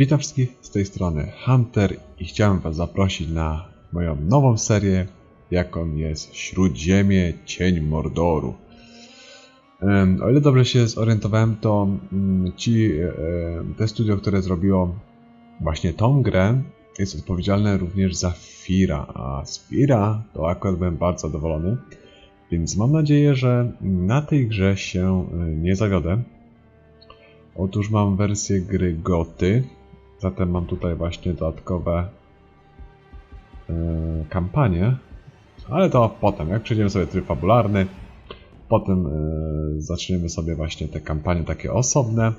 Witam wszystkich z tej strony Hunter i chciałem Was zaprosić na moją nową serię, jaką jest Śródziemie Cień Mordoru. O ile dobrze się zorientowałem, to mm, ci, e, te studio, które zrobiło właśnie tą grę, jest odpowiedzialne również za Fira, a z Fira to akurat byłem bardzo zadowolony, więc mam nadzieję, że na tej grze się e, nie zawiodę. Otóż mam wersję gry Goty, zatem mam tutaj właśnie dodatkowe e, kampanie, ale to potem, jak przejdziemy sobie tryb fabularny, potem e, zaczniemy sobie właśnie te kampanie takie osobne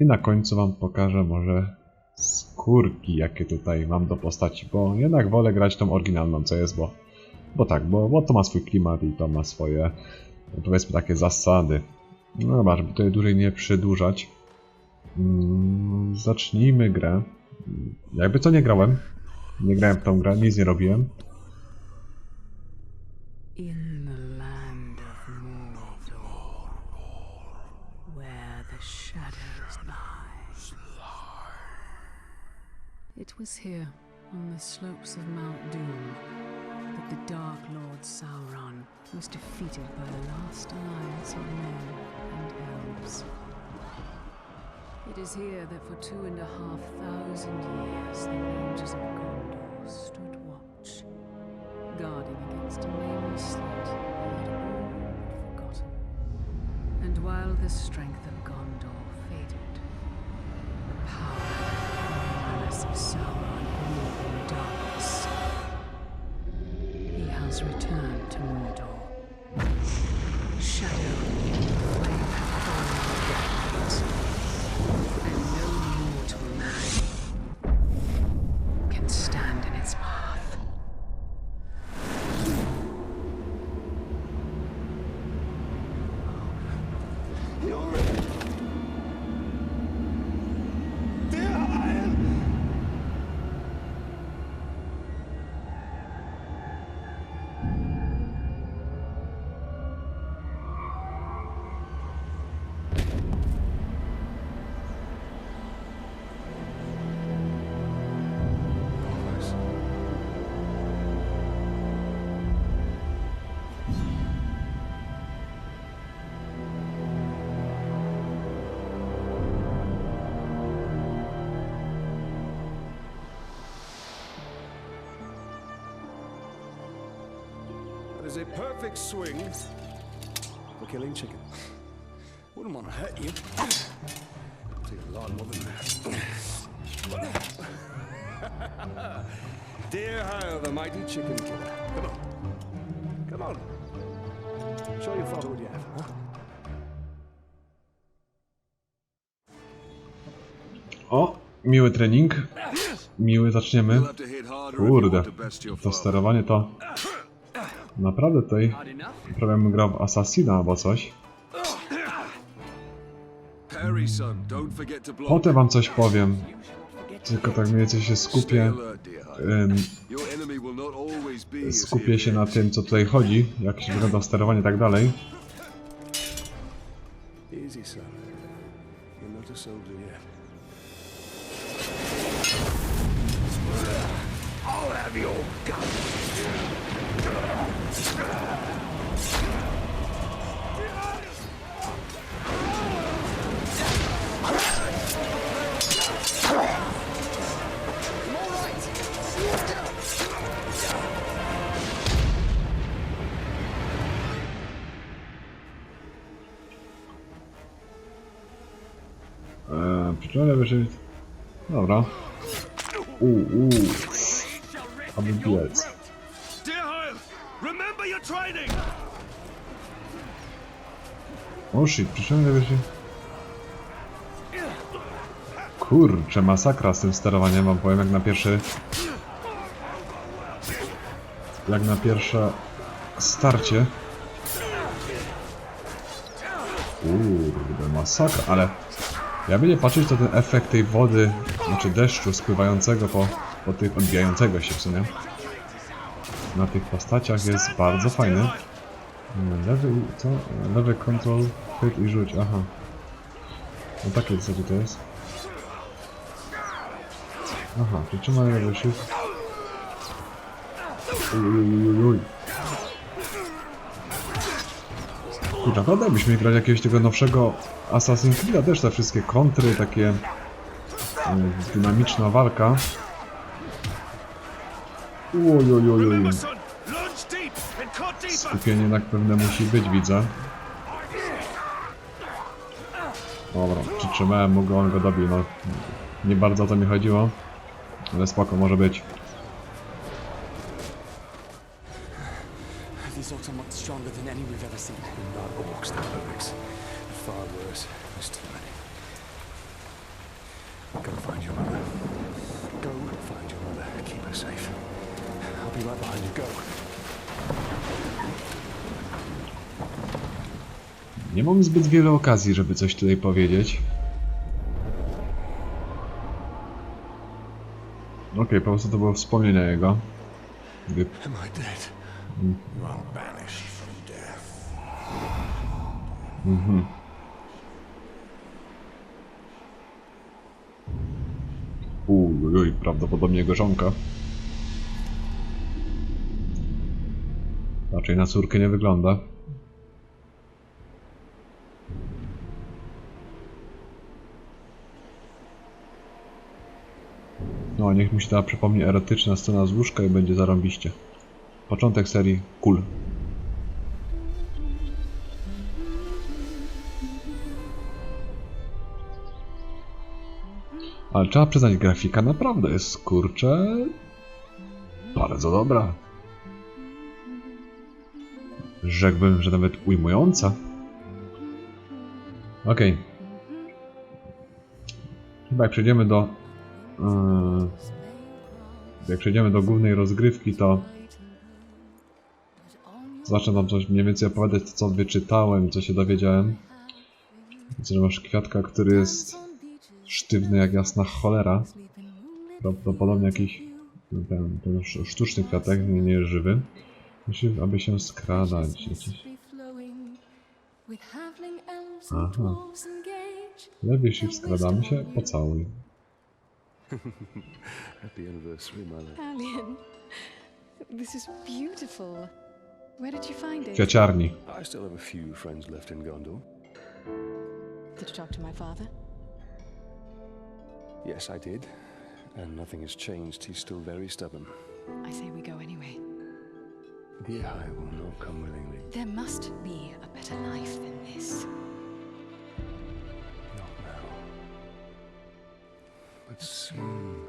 i na końcu wam pokażę może skórki, jakie tutaj mam do postaci, bo jednak wolę grać tą oryginalną, co jest, bo, bo tak, bo, bo to ma swój klimat i to ma swoje, powiedzmy, takie zasady. No dobra, żeby tutaj dłużej nie przedłużać. Mm, Zacznijmy grę. Jakby co nie grałem. Nie grałem w tą grę, nic nie robiłem. It was here, on the slopes of Mount Doom, that the Dark Lord Sauron was defeated by the last alliance of men and elves. It is here that for two and a half thousand years the Rangers of Gondor is a perfect swing for killing chicken. Wouldn't want to hurt you. Take a lot more than that. Dear the mighty chicken killer. Come on. Come on. Show your father what you have, huh? O, miły trening. Miły, zaczniemy. Kurde, to sterowanie to... Naprawdę tutaj... Prawie bym grał w Assassina albo coś. Potem wam coś powiem. Tylko tak mniej więcej się skupię. Ym, skupię się na tym, co tutaj chodzi, jak się wygląda sterowanie i tak dalej. I'll have your gun. Eee, Przyczynę wyżej... Dobra. Uuu. Aby biec. O shit, przyczynę wyżej... Kurczę, masakra z tym sterowaniem, wam powiem, jak na pierwszy... Jak na pierwsze starcie. Kurde, masakra, ale... Jakby nie patrzeć, to ten efekt tej wody, znaczy deszczu spływającego po, po tych, odbijającego się w sumie, na tych postaciach jest bardzo fajny. Lewy, co? Lewy control, chwyt i rzuć, aha. No takie zasadzie to jest. Aha, przytrzymaj jego shift. Ujujujuj. Kurczę, naprawdę byśmy grać jakiegoś tego nowszego Assassin's Creed'a, też te wszystkie kontry, takie mm, dynamiczna walka. Deeper! Skupienie jednak pewne musi być, widzę. Dobra, przytrzymałem mu go, on go dobił, no. Nie bardzo o to mi chodziło. Ale spoko, może być. These much stronger than any we've ever seen. Not orcs, the Lowics. Far worse, Mr. Manning. Go find your mother. Go find your mother. Keep her safe. I'll be right behind you. Go. Nie mam zbyt wiele okazji, żeby coś tutaj powiedzieć. Okej, po prostu to było wspomnienie jego. Gdy from death. Uj, prawdopodobnie jego żonka. Raczej na córkę nie wygląda. No, niech mi się ta przypomni erotyczna scena z łóżka i będzie zarąbiście. Początek serii cool. Ale trzeba przyznać, grafika naprawdę jest, kurczę, bardzo dobra. Rzekłbym, że nawet ujmująca. Okej. Chyba jak przejdziemy do... Yy, jak przejdziemy do głównej rozgrywki, to zacznę tam coś mniej więcej opowiadać, co wyczytałem, co się dowiedziałem. Widzę, że masz kwiatka, który jest sztywny jak jasna cholera. Prawdopodobnie jakiś ten, ten sz- sztuczny kwiatek, nie, nie jest żywy. Musi, aby się skradać. Jakiś... Aha. Lepiej się skradamy się, pocałuj. Happy anniversary, my love. Alien, this is beautiful. Where did you find it? Kwiaciarni. I still have a few friends left in Gondor. Did you talk to my father? Yes, I did. And nothing has changed. He's still very stubborn. I say we go anyway. Dear, I will not come willingly. There must be a better life than this. Not now. But soon.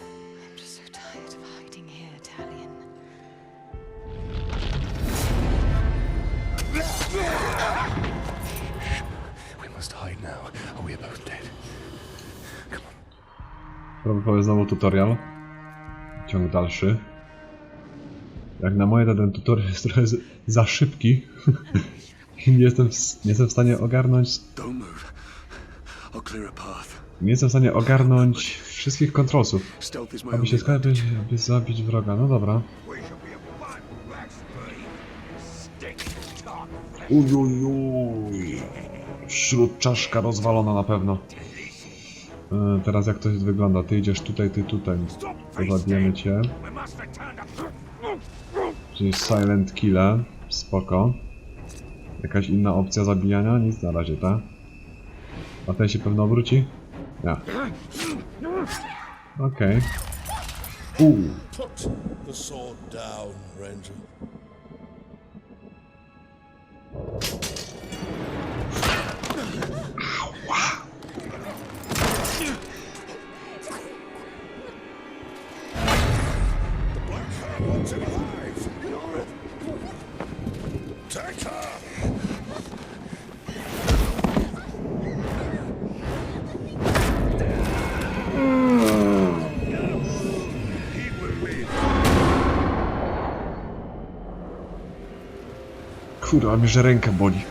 I'm just so tired of hiding here, Talion. We must hide now, or we are both dead. Come on. Prawdopodobnie znowu tutorial. Ciąg dalszy. Jak na moje ten tutorial jest trochę za szybki. I nie jestem, w, nie jestem w stanie ogarnąć. Nie jestem w stanie ogarnąć wszystkich kontrolsów. Aby się advantage. aby zabić wroga. No dobra. Ujujuj. Wśród czaszka rozwalona na pewno. E, teraz jak to wygląda? Ty idziesz tutaj, ty tutaj. To zabijemy cię. Czyli silent killer. Spoko. Jakaś inna opcja zabijania? Nic na razie, tak? A ten się pewno obróci? Nie. Okej. Uuu. Put Kurwa, mnie że ręka boli.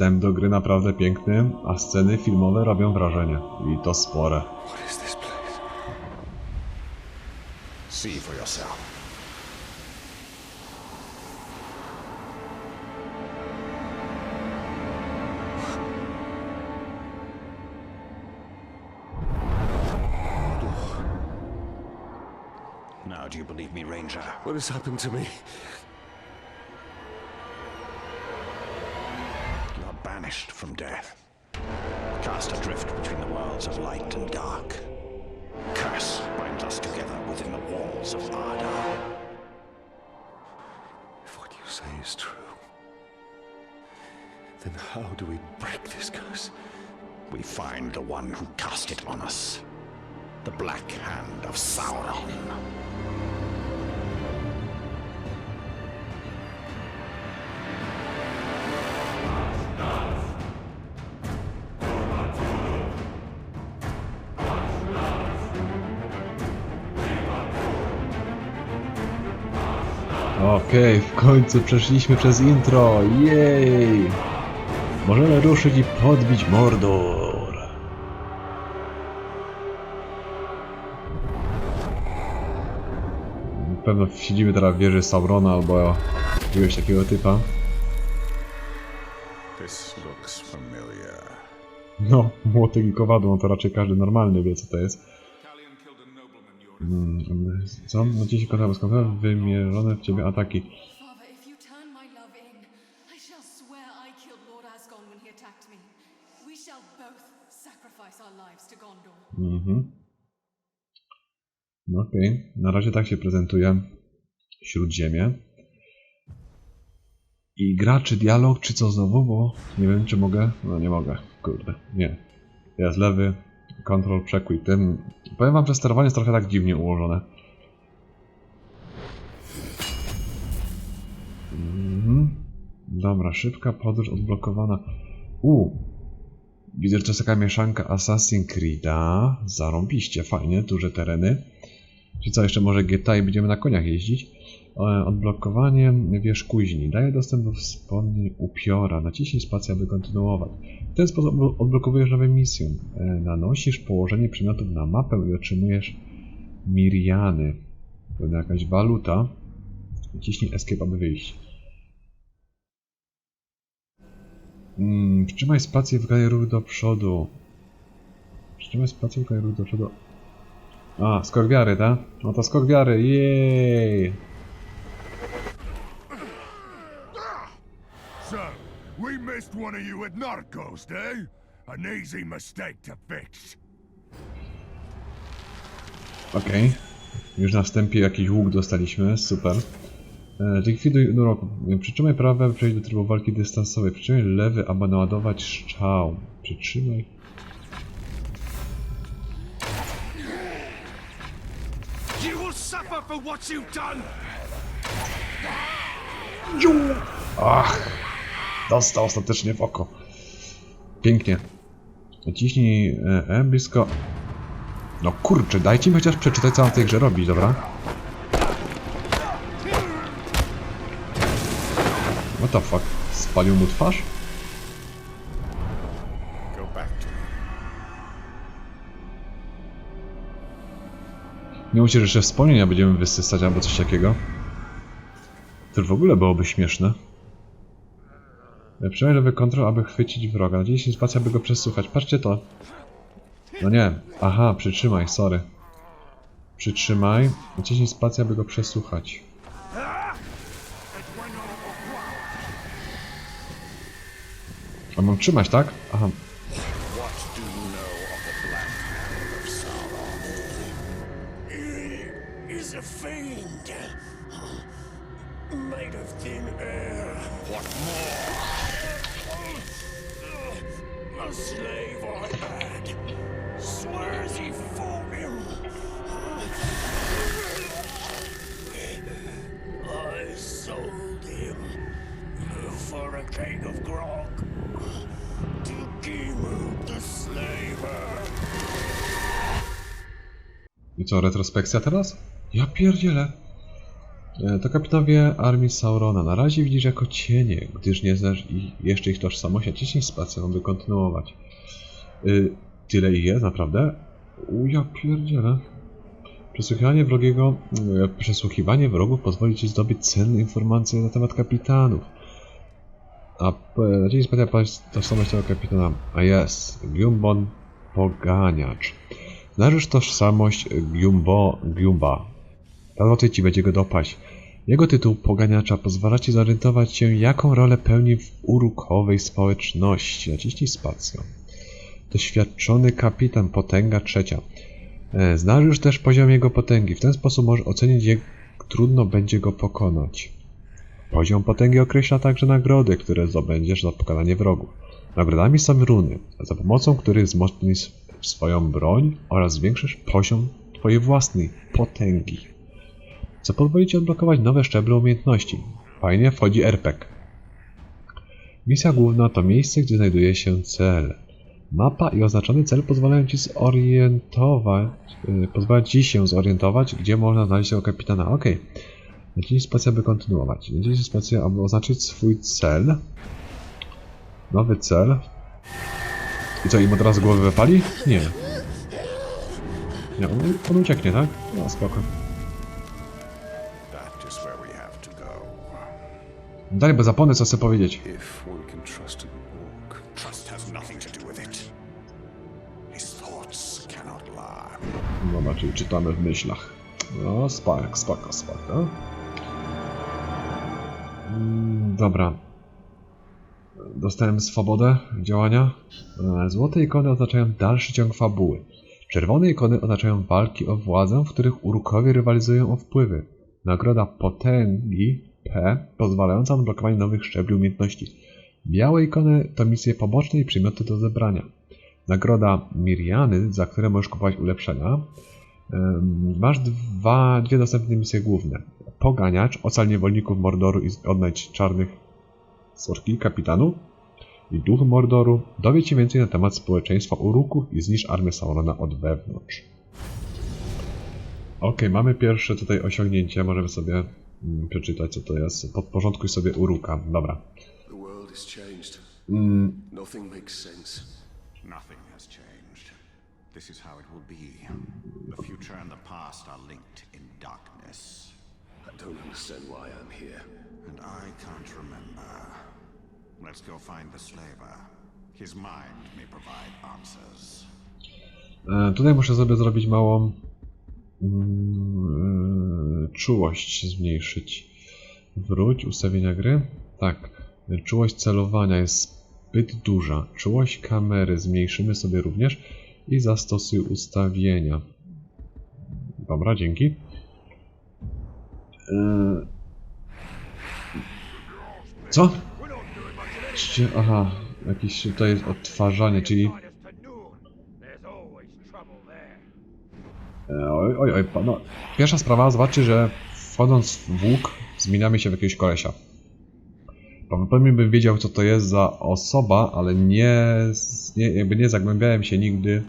Wstęp do gry naprawdę piękny, a sceny filmowe robią wrażenie. I to spore. What is this place? See for yourself. Now, do you believe me, Ranger? What has happened to me? Death. Cast adrift between the worlds of light and dark. Curse binds us together within the walls of Arda. If what you say is true, then how do we break this curse? We find the one who cast it on us. The Black Hand of Sauron. Okej, w końcu przeszliśmy przez intro. Jej! Możemy ruszyć i podbić Mordor. Pewno siedzimy teraz w wieży Saurona albo jakiegoś takiego typa. No, młotek i kowadło, to raczej każdy normalny wie co to jest. Mm, co? No kontra wymierzone w ciebie ataki. Mhm. No okej, na razie tak się prezentuje Śródziemie. I gra czy dialog, czy co znowu, bo nie wiem czy mogę. No nie mogę, kurde, nie. Jest lewy, kontrol, przekój tym. Powiem wam, że sterowanie jest trochę tak dziwnie ułożone. Mhm. Dobra, szybka podróż odblokowana. U, Widzę, że to jest taka mieszanka Assassin's Creed'a. Zarąbiście, fajnie, duże tereny. Czy co, jeszcze może GTA i będziemy na koniach jeździć? E, Odblokowanie wież kuźni. Daje dostęp do wspomnień upiora. Naciśnij spację, aby kontynuować. W ten sposób odblo- odblokowujesz nowe misje. E, Nanosisz położenie przedmiotów na mapę i otrzymujesz Miriany. To jakaś waluta. Naciśnij Escape, aby wyjść. Mm, przytrzymaj spację w ruch do przodu. Przytrzymaj spację w ruch do przodu. A, skok wiary, tak? No to skok wiary, jej! Missed one of you at Narcos, eh? An easy mistake to fix. Okej. Już na wstępie jakiś łuk dostaliśmy, super. E, Likwiduj urok. Przytrzymaj prawe, aby przejść do trybu walki dystansowej. Przytrzymaj lewy, aby naładować strzał. Przytrzymaj. You will suffer for what you've done! Ach! Dostał ostatecznie w oko. Pięknie. Naciśnij E, e blisko. No kurczę, dajcie mi chociaż przeczytać co mam w tej grze robić, dobra? What the fuck? Spalił mu twarz? Nie mówcie, że jeszcze wspomnienia będziemy wysysać albo coś takiego. To w ogóle byłoby śmieszne. Przyjmij lewy kontrol, aby chwycić wroga. Naciśnij spacja, aby go przesłuchać. Patrzcie to. No nie. Aha, przytrzymaj, sorry. Przytrzymaj. Naciśnij spacja, aby go przesłuchać. A mam trzymać, tak? Aha. Slave I had. Swears he fought him. I sold him for a keg of grog to Gimu the Slaver. I co, retrospekcja teraz? Ja pierdzielę. E, To kapitanowie armii Saurona. Na razie widzisz jako cienie, gdyż nie znasz ich, jeszcze ich tożsamości. Ciśnij spację, aby kontynuować. Y, tyle ich jest, naprawdę? U, ja pierdzielę. Przesłuchiwanie wrogiego, e, przesłuchiwanie wrogów pozwoli ci zdobyć cenne informacje na temat kapitanów. A aby poznać tożsamość tego kapitana. A jest, Gumbon Poganiacz. Znasz tożsamość Giumbo, Giumba. Łatwiej ci będzie go dopaść. Jego tytuł poganiacza pozwala ci zorientować się, jaką rolę pełni w urukowej społeczności. Naciśnij spację. Doświadczony kapitan, potęga trzecia. E, Znasz już też poziom jego potęgi. W ten sposób możesz ocenić, jak trudno będzie go pokonać. Poziom potęgi określa także nagrody, które zdobędziesz za pokonanie wrogów. Nagrodami są runy, za pomocą których wzmocnisz swoją broń oraz zwiększysz poziom twojej własnej potęgi. Co pozwoli ci odblokować nowe szczeble umiejętności. Fajnie wchodzi RPG. Misja główna to miejsce, gdzie znajduje się cel. Mapa i oznaczony cel pozwalają ci zorientować, yy, ci się zorientować, gdzie można znaleźć tego kapitana. Ok. Naciśnij spację, aby kontynuować. Naciśnij spację, aby oznaczyć swój cel. Nowy cel. I co, im od razu głowy wypali? Nie. Nie, on, on ucieknie, tak? No, spoko. Dalej, bo zapomnę, co chcę powiedzieć. Dobra, czyli czytamy w myślach. No, spoko, spoko, spoko. Mm, Dobra. Dostałem swobodę działania. E, Złote ikony oznaczają dalszy ciąg fabuły. Czerwone ikony oznaczają walki o władzę, w których urukowie rywalizują o wpływy. Nagroda potęgi P pozwalająca na blokowanie nowych szczebli umiejętności. Białe ikony to misje poboczne i przymioty do zebrania. Nagroda Miriany, za które możesz kupować ulepszenia. Masz dwa, dwie dostępne misje główne. Poganiacz, ocal niewolników Mordoru i odnajdź czarnych sorki kapitanu. I duch Mordoru. Dowie się więcej na temat społeczeństwa Uruków i zniszcz armię Saurona od wewnątrz. Ok, mamy pierwsze tutaj osiągnięcie. Możemy sobie przeczytać co to jest. Podporządkuj sobie Uruka. Dobra. Mm. This is how it will be. The future and the past are linked in darkness. I don't understand why I'm here. And I can't remember. Let's go find the slaver. His mind may provide answers. E, Tutaj muszę sobie zrobić małą mm, czułość zmniejszyć. Wróć, ustawienia gry. Tak, czułość celowania jest zbyt duża. Czułość kamery zmniejszymy sobie również i zastosuj ustawienia. Dobra, dzięki. Co? Aha, jakieś tutaj jest odtwarzanie, czyli E, Oj, oj, oj, pa- no. Pierwsza sprawa, zobaczcie, że wchodząc w łuk, zmieniamy się w jakiegoś kolesia. Prawdopodobnie bym wiedział, co to jest za osoba, ale nie, nie jakby nie zagłębiałem się nigdy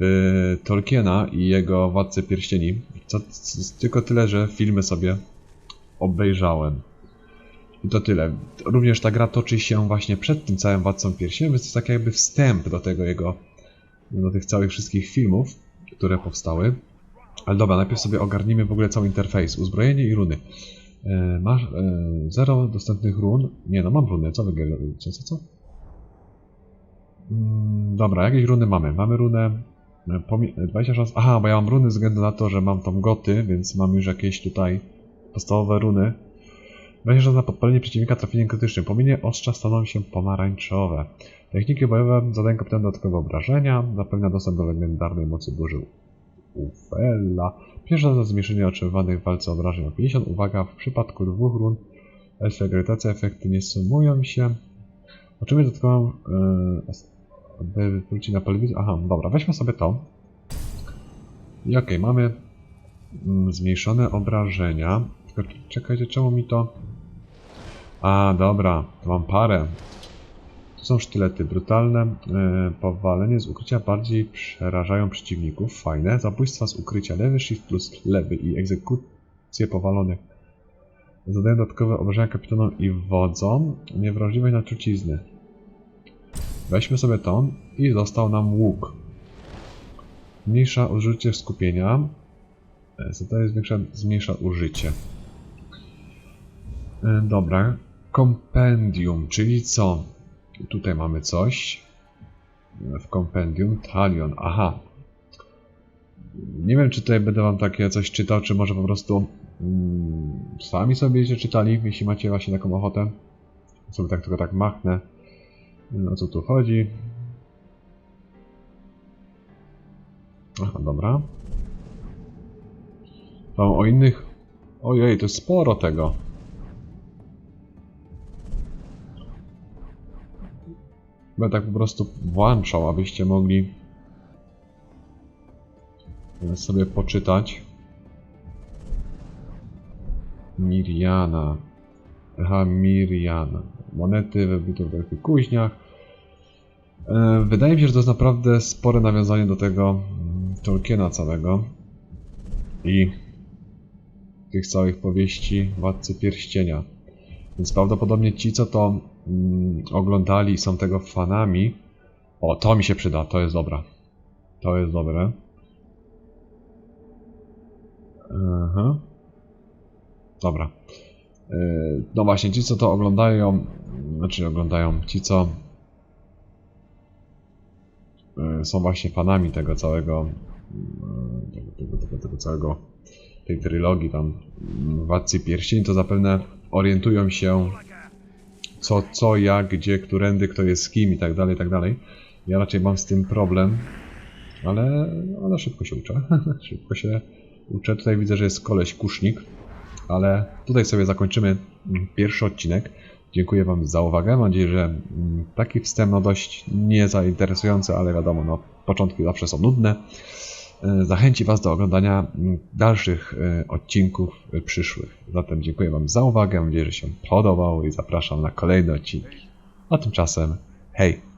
w Tolkiena i jego Władcę Pierścieni. Co, tylko tyle, że filmy sobie obejrzałem. I to tyle. Również ta gra toczy się właśnie przed tym całym Władcą Pierścieni, więc to tak jakby wstęp do tego jego, do tych całych wszystkich filmów które powstały. Ale dobra, najpierw sobie ogarnijmy w ogóle cały interfejs, uzbrojenie i runy. E, masz e, zero dostępnych run. Nie no, mam runy, co wy robicie, co co? Mm, dobra, jakieś runy mamy? Mamy runę e, pomi- 20 szans. Aha, bo ja mam runy ze względu na to, że mam tą goty, więc mam już jakieś tutaj podstawowe runy. Będzie szans na podpalenie przeciwnika trafieniem krytycznym. Pominie ostrza staną się pomarańczowe. Techniki bojowe zadają kapitanowi dodatkowe obrażenia. Zapewnia dostęp do legendarnej mocy burzy Ufella. Pierwsza za zmniejszenie otrzymywanych w walce obrażeń o 50. Uwaga, w przypadku dwóch run elfia grawitacja efekty nie sumują się. Oczywiście dodatkową yy, by wrócić na pole widzów. Aha, dobra, weźmy sobie to. I okej, mamy mm, zmniejszone obrażenia. Tylko czekajcie, czemu mi to... A, dobra, to mam parę. To są sztylety brutalne. E, powalenie z ukrycia bardziej przerażają przeciwników. Fajne. Zabójstwa z ukrycia lewy, shift plus lewy i egzekucje powalonych. Zadają dodatkowe obrażenia kapitanom i wodzom. Niewrażliwość na trucizny. Weźmy sobie to i został nam łuk. Mniejsza użycie skupienia. Zadaje zwiększa, zmniejsza użycie. E, Dobra. Kompendium, czyli co? Tutaj mamy coś. W kompendium. Talion. Aha. Nie wiem, czy tutaj będę wam takie coś czytał, czy może po prostu mm, sami sobie będziecie czytali, jeśli macie właśnie taką ochotę. Sobie tak tylko tak machnę. O co tu chodzi? Aha, dobra. Tam o innych... Ojej, to sporo tego. Będę tak po prostu włączał, abyście mogli sobie poczytać. Miriana. Aha, Miriana. Monety wybite w wielkich kuźniach. E, Wydaje mi się, że to jest naprawdę spore nawiązanie do tego mm, Tolkiena całego. I tych całych powieści Władcy Pierścienia. Więc prawdopodobnie ci, co to oglądali i są tego fanami. O, to mi się przyda, to jest dobra. To jest dobre. Aha. Dobra. Yy, No właśnie, ci co to oglądają, znaczy oglądają, ci co yy, są właśnie fanami tego całego, yy, tego, tego, tego, tego całego, tej trylogii tam Władcy Pierścieni, to zapewne orientują się co, co, jak, gdzie, którędy, kto jest z kim i tak dalej, i tak dalej. Ja raczej mam z tym problem, ale, ale szybko się uczę. szybko się uczę. Tutaj widzę, że jest koleś kusznik, ale tutaj sobie zakończymy mm, pierwszy odcinek. Dziękuję Wam za uwagę. Mam nadzieję, że mm, taki wstęp no dość nie zainteresujący, ale wiadomo, no, początki zawsze są nudne. E, Zachęci Was do oglądania mm, dalszych e, odcinków e, przyszłych. Zatem dziękuję Wam za uwagę. Mam nadzieję, że się podobał i zapraszam na kolejne odcinki. A tymczasem hej!